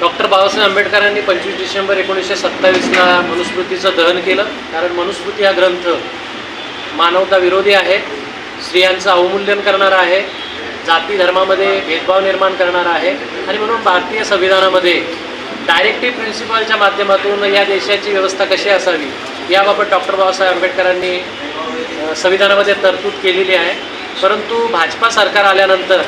Doctor Babasaheb आंबेडकरांनी पंचवीस डिसेंबर एकोणीसशे सत्तावीसला मनुस्मृतीचं दहन केलं. कारण मनुस्मृती हा ग्रंथ मानवता विरोधी आहे स्त्रियांचं अवमूल्यन करणारा आहे जाती धर्मामध्ये भेदभाव निर्माण करणारा आहे आणि म्हणून भारतीय संविधानामध्ये डायरेक्टिव्ह प्रिन्सिपलच्या माध्यमातून या देशाची व्यवस्था कशी असावी याबाबत डॉक्टर बाबासाहेब आंबेडकरांनी संविधानामध्ये तरतूद केलेली आहे. परंतु भाजपा सरकार आल्यानंतर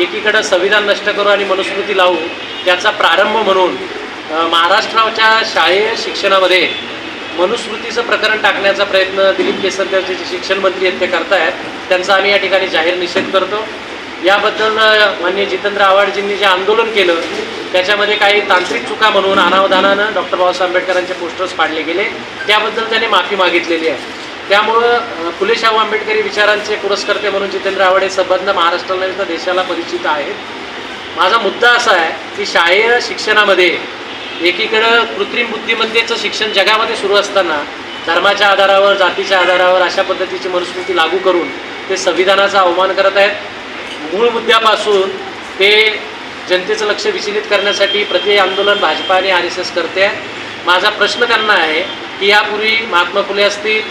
एकीकडं संविधान नष्ट करू आणि मनुस्मृती लावू याचा प्रारंभ म्हणून महाराष्ट्राच्या शालेय शिक्षणामध्ये मनुस्मृतीचं प्रकरण टाकण्याचा प्रयत्न दिलीप केसरकर जे शिक्षण मंत्री आहेत ते करतायत त्यांचा आम्ही या ठिकाणी जाहीर निषेध करतो. याबद्दल मान्य जितेंद्र आव्हाडजींनी जे आंदोलन केलं त्याच्यामध्ये काही तांत्रिक चुका म्हणून अनावधानानं डॉक्टर बाबासाहेब आंबेडकरांचे पोस्टर्स पाडले गेले. त्याबद्दल त्यांनी माफी मागितलेली आहे. त्यामुळं अ, फुले शाहू आंबेडकरी विचारांचे पुरस्कर्ते म्हणून जितेंद्र आव्हाड हे संबंध महाराष्ट्राला देशाला परिचित आहेत. माझा मुद्दा असा आहे की शालेय शिक्षणामध्ये एकीकडं कृत्रिम बुद्धिमत्तेचं शिक्षण जगामध्ये सुरू असताना धर्माच्या आधारावर जातीच्या आधारावर अशा पद्धतीची मनुस्मृती लागू करून ते संविधानाचा अवमान करत आहेत. मूळ मुद्द्यापासून ते जनतेचं लक्ष विचलित करण्यासाठी प्रति आंदोलन भाजपा आणि आर एस एस करते आहे. माझा प्रश्न त्यांना आहे की यापूर्वी महात्मा फुले असतील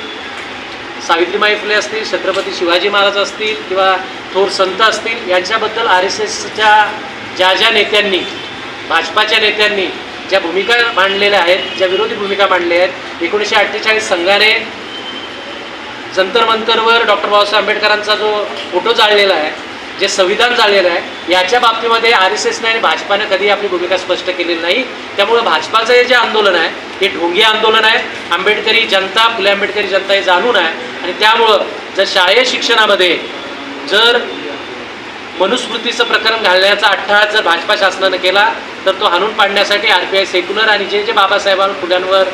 सावित्रीबाई फुले असतील छत्रपती शिवाजी महाराज असतील किंवा थोर संत असतील यांच्याबद्दल आर एस एसच्या ज्या ज्या नेत्यांनी भाजपाच्या नेत्यांनी ज्या भूमिका मांडलेल्या आहेत ज्या विरोधी भूमिका मांडल्या आहेत एकोणीसशे अठ्ठेचाळीस संघाने जंतर मंतरवर डॉक्टर बाबासाहेब आंबेडकरांचा जो फोटो जाळलेला आहे जे संविधान जाळलेलं आहे याच्या बाबतीमध्ये आर एस एसने आणि भाजपाने कधी आपली भूमिका स्पष्ट केलेली नाही. त्यामुळं भाजपाचं हे जे आंदोलन आहे हे ढोंगी आंदोलन आहे. आंबेडकरी जनता फुले आंबेडकरी जनता हे जाणून आहे. आणि त्यामुळं जर शालेय शिक्षणामध्ये जर मनुस्मृतीचं प्रकरण घालण्याचा अट्टहास जर भाजपा शासनानं केला तर तो हाणून पाडण्यासाठी आर पी आय सेक्युलर आणि जे जे बाबासाहेबां फुल्यांवर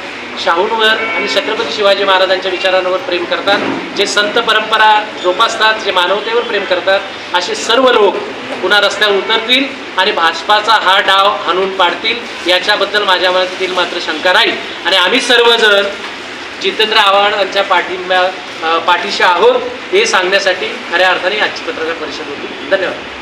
शाहूंवर आणि छत्रपती शिवाजी महाराजांच्या विचारांवर प्रेम करतात जे संत परंपरा जोपासतात जे मानवतेवर प्रेम करतात असे सर्व लोक पुन्हा रस्त्यावर उतरतील आणि भाजपाचा हा डाव हाणून पाडतील याच्याबद्दल माझ्या मनातील मात्र शंका राहील. आणि आम्ही सर्वजण जितेंद्र आव्हाड यांच्या पाठिंब्या पाठीशी आहोत हे सांगण्यासाठी खऱ्या अर्थाने आजची पत्रकार परिषद होती. धन्यवाद.